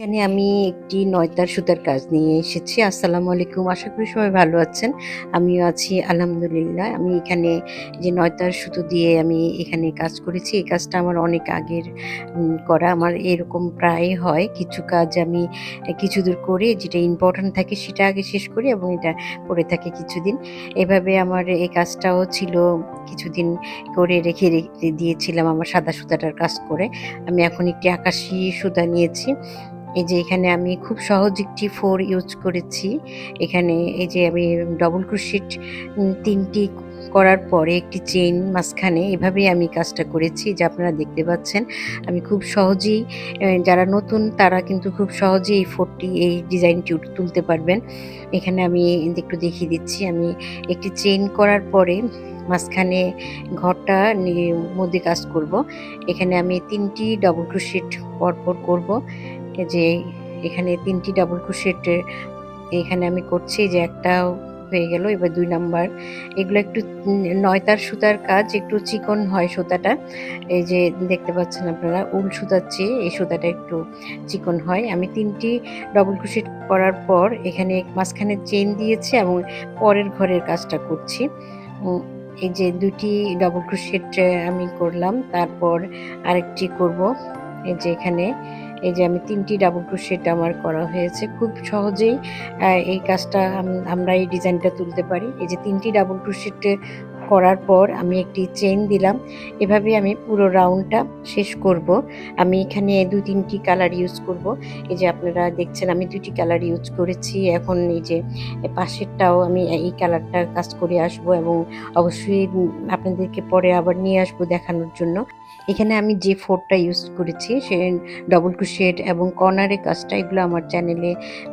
এখানে আমি একটি নয়তার সুতার কাজ নিয়ে এসেছি। আসসালামু আলাইকুম। আশা করি সবাই ভালো আছেন। আমিও আছি, আলহামদুলিল্লাহ। আমি এখানে যে নয়তার সুতো দিয়ে আমি এখানে কাজ করেছি, এই কাজটা আমার অনেক আগের করা। আমার এরকম প্রায় হয়। কিছু কাজ আমি কিছু দূর করে যেটা ইম্পর্ট্যান্ট থাকে সেটা আগে শেষ করি এবং এটা পড়ে থাকে কিছুদিন। এভাবে আমার এই কাজটাও ছিল কিছুদিন করে রেখে রেখে দিয়েছিলাম আমার সাদা সুতাটার কাজ করে। আমি এখন একটি আকাশি সুতা নিয়েছি। এই যে এখানে আমি খুব সহজ একটি ফোর ইউজ করেছি। এখানে এই যে আমি ডবল ক্রোশেট তিনটি করার পরে একটি চেইন মাঝখানে এভাবেই আমি কাজটা করেছি, যে আপনারা দেখতে পাচ্ছেন। আমি খুব সহজেই যারা নতুন তারা কিন্তু খুব সহজেই এই ফোরটি, এই ডিজাইনটি তুলতে পারবেন। এখানে আমি একটু দেখিয়ে দিচ্ছি। আমি একটি চেইন করার পরে মাঝখানে ঘরটা মধ্যে কাজ করব। এখানে আমি তিনটি ডবল ক্রোশেট পরপর করব। যে এখানে তিনটি ডাবল ক্রোশেট এখানে আমি করছি যে একটা হয়ে গেল, এবার দুই নাম্বার। এগুলো একটু নয়তার সুতার কাজ, একটু চিকন হয় সুতাটা। এই যে দেখতে পাচ্ছেন আপনারা, উল সুতার চেয়ে এই সুতাটা একটু চিকন হয়। আমি তিনটি ডবল ক্রোশেট করার পর এখানে মাঝখানে চেন দিয়েছি এবং পরের ঘরের কাজটা করছি। এই যে দুটি ডবল ক্রোশেট আমি করলাম, তারপর আরেকটি করব। এই যে এখানে, এই যে আমি তিনটি ডাবল ক্রোশেট আমার করা হয়েছে। খুব সহজেই এই কাজটা আমরা এই ডিজাইনটা তুলতে পারি। এই যে তিনটি ডাবল ক্রোশেট করার পর আমি একটি চেন দিলাম। এভাবে আমি পুরো রাউন্ডটা শেষ করব। আমি এখানে দু তিনটি কালার ইউজ করব। এই যে আপনারা দেখছেন আমি দুটি কালার ইউজ করেছি। এখন এই যে পাশেরটাও আমি এই কালারটা কাজ করে আসব এবং অবশ্যই আপনাদেরকে পরে আবার নিয়ে আসব দেখানোর জন্য। এখানে আমি যে ফোরটা ইউজ করেছি সে ডবল ক্রোশেট এবং কর্নারের কাজটা এগুলো আমার চ্যানেলে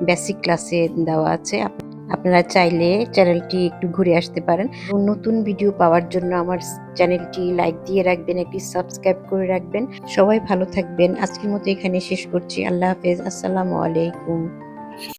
বেসিক ক্লাসে দেওয়া আছে। আপনারা চাইলে চ্যানেলটি একটু ঘুরে আসতে পারেন। নতুন ভিডিও পাওয়ার জন্য আমার চ্যানেলটি লাইক দিয়ে রাখবেন, একটি সাবস্ক্রাইব করে রাখবেন। সবাই ভালো থাকবেন। আজকের মতো এখানে শেষ করছি। আল্লাহ হাফেজ। আসসালামু আলাইকুম।